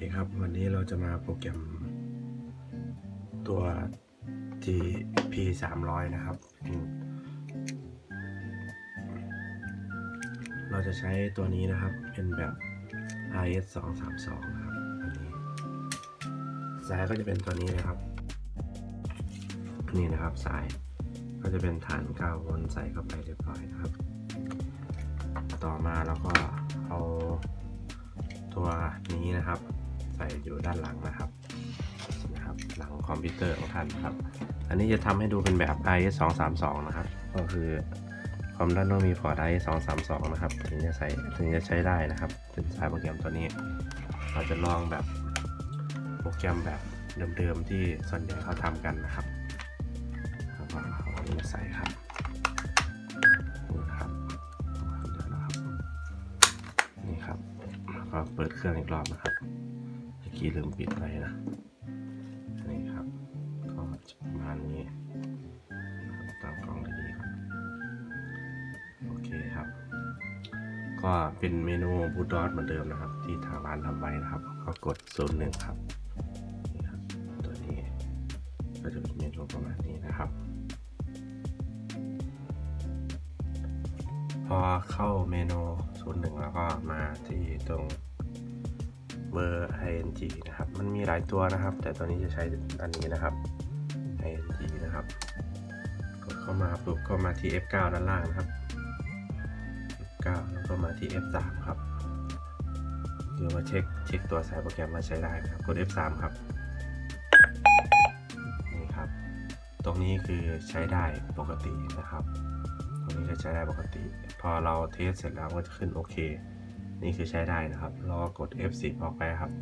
ดีครับวันนี้เราจะมาโปรแกรมตัว GP 300นะครับ เราจะใช้ตัวนี้นะครับเป็นแบบ RS 232นะครับอันนี้สายก็จะเป็นตัวนี้นะครับ นี่นะครับสายก็จะเป็นฐาน9โวลต์ใส่เข้าไปเรียบร้อยนะครับ ต่อมาเราก็เอาตัวนี้นะครับ ใส่อยู่ด้านหลังนะครับนะครับ หลังคอมพิวเตอร์ของท่านนะครับ อันนี้จะทำให้ดูเป็นแบบ IS 232นะครับ ก็คือคอมด้านโน้นมีพอร์ต IS 232นะครับ ถึงจะใส่ถึงจะใช้ได้นะครับ เป็นสายโปรแกรมตัวนี้ เราจะลองแบบโปรแกรมแบบเดิมๆที่ส่วนใหญ่เขาทำกันนะครับแล้วก็เอาอันนี้มาใส่ครับนี่นะครับเดี๋ยวนะครับ นี่ครับแล้วก็เปิดเครื่องอีกรอบนะครับ กี้ลืมปิดไว้นะนี่ครับก็จะประมาณนี้ตั้งกล้องดีๆครับโอเคครับ ก็เป็นเมนูบูดอสเหมือนเดิมนะครับ ที่ทางร้านทำไว้นะครับ ก็กดโซนหนึ่งครับนี่ครับตัวนี้ก็จะเป็นเมนูประมาณนี้นะครับ พอเข้าเมนูศูนย์หนึ่งแล้วก็มาที่ตรง เบอร์ ing นะครับ มันมีหลายตัวนะครับ แต่ตัวนี้จะใช้อันนี้นะครับ ing นะครับ กดเข้ามาปุ๊บก็มาที่ F9 ด้านล่างนะครับ F9 แล้วก็มาที่ F3 ครับ เดี๋ยวมาเช็คเช็คตัวสายโปรแกรมมาใช้ได้นะครับ กด F3 ครับ นี่ครับ ตรงนี้คือใช้ได้ปกตินะครับ ตรงนี้ก็ใช้ได้ปกติ พอเราเทสเสร็จแล้วก็จะขึ้นโอเค นี่คือใช้ได้นะครับแล้วก็กด F10 ออกไปครับ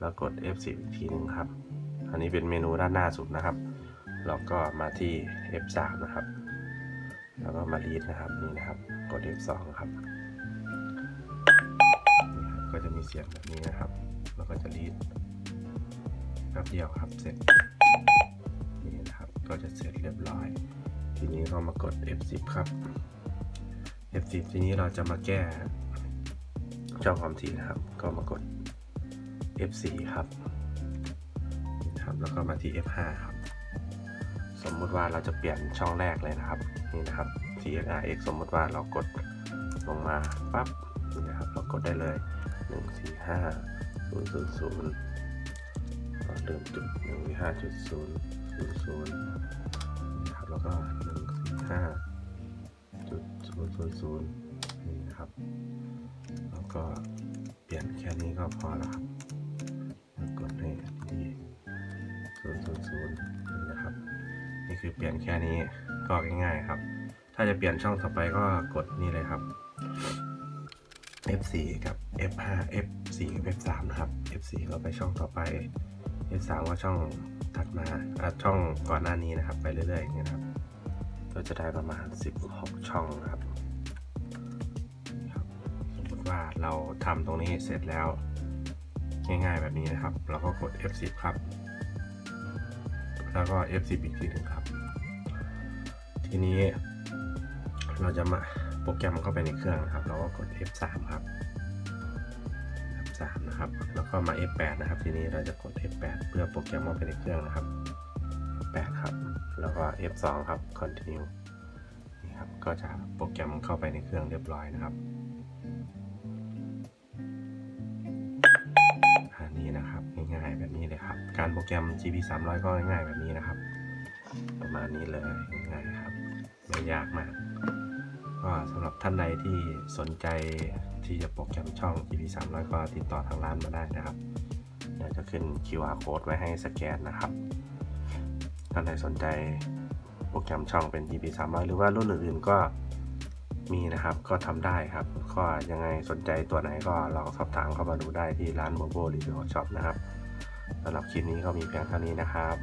แล้วกด F10 อีกทีหนึงครับ อันนี้เป็นเมนูด้านหน้าสุดนะครับ แล้วก็มาที่ F3 นะครับ แล้วก็มา read นะครับนี่นะครับ กด F2 ครับนี่ครับก็จะมีเสียงแบบนี้นะครับ แล้วก็จะ read แป๊บเดียวครับเสร็จนี่นะครับก็จะเสร็จเรียบร้อย ทีนี้ก็มากด F10 ครับ F10 ทีนี้เราจะมาแก้ จ้าความถี่นะครับ ก็มากด F4 ครับนะครับ แล้วก็มาที่ F5 ครับ สมมุติว่าเราจะเปลี่ยนช่องแรกเลยนะครับ นี่นะครับ TXRX สมมุติว่าเรากดลงมาปั๊บนี่นะครับ เรากดได้เลย 1 4 5 0 0 0เราเริ่มจุด1 4 5จุด0 0 0นะครับ แล้วก็1 4 5 0 0 0นี่นะครับ ก็เปลี่ยนแค่นี้ก็พอแล้วครับกดให้ที่0 0 0นี่นะครับ นี่คือเปลี่ยนแค่นี้ก็ง่ายๆครับ ถ้าจะเปลี่ยนช่องต่อไปก็กดนี่เลยครับ F4 กับ F5 F4 กับ F3 นะครับ F4 ก็ไปช่องต่อไป F3 ก็ช่องถัดมาช่องก่อนหน้านี้นะครับ ไปเรื่อยๆอย่างเงี้ยนครับ ก็จะได้ประมาณ 16 ช่องนะครับ ว่าเราทำตรงนี้เสร็จแล้ว ง่ายๆแบบนี้นะครับ เราก็กด F10 ครับ แล้วก็ F10 อีกทีหนึ่งครับ ทีนี้เราจะมาโปรแกรมเข้าไปในเครื่องนะครับ เราก็กด F3 ครับ F3 นะครับ แล้วก็มา F8 นะครับ ทีนี้เราจะกด F8 เพื่อโปรแกรมเข้าไปในเครื่องนะครับ F8 ครับ แล้วก็ F2 ครับ Continue นี่ครับ ก็จะโปรแกรมเข้าไปในเครื่องเรียบร้อยนะครับ แบบนี้เลยครับ การโปรแกรม GP 300 ก็ง่ายแบบนี้นะครับ ประมาณนี้เลยง่ายครับ ไม่ยากมาก ก็สำหรับท่านใดที่สนใจที่จะโปรแกรมช่อง GP 300 ก็ติดต่อทางร้านมาได้นะครับเดี๋ยวจะขึ้น QR code ไว้ให้สแกนนะครับ ท่านใดสนใจโปรแกรมช่องเป็น GP 300 หรือว่ารุ่นอื่นๆก็มีนะครับก็ทำได้ครับ ก็ยังไงสนใจตัวไหนก็ลองสอบถามเข้ามาดูได้ที่ร้าน Mobo Review Shop นะครับ สำหรับคลิปนี้ก็มีเพียงเท่านี้นะครับ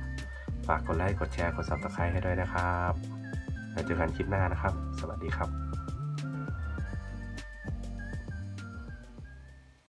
ฝากกดไลค์ กดแชร์ กด Subscribe ให้ด้วยนะครับ แล้วเจอกันคลิปหน้านะครับ สวัสดีครับ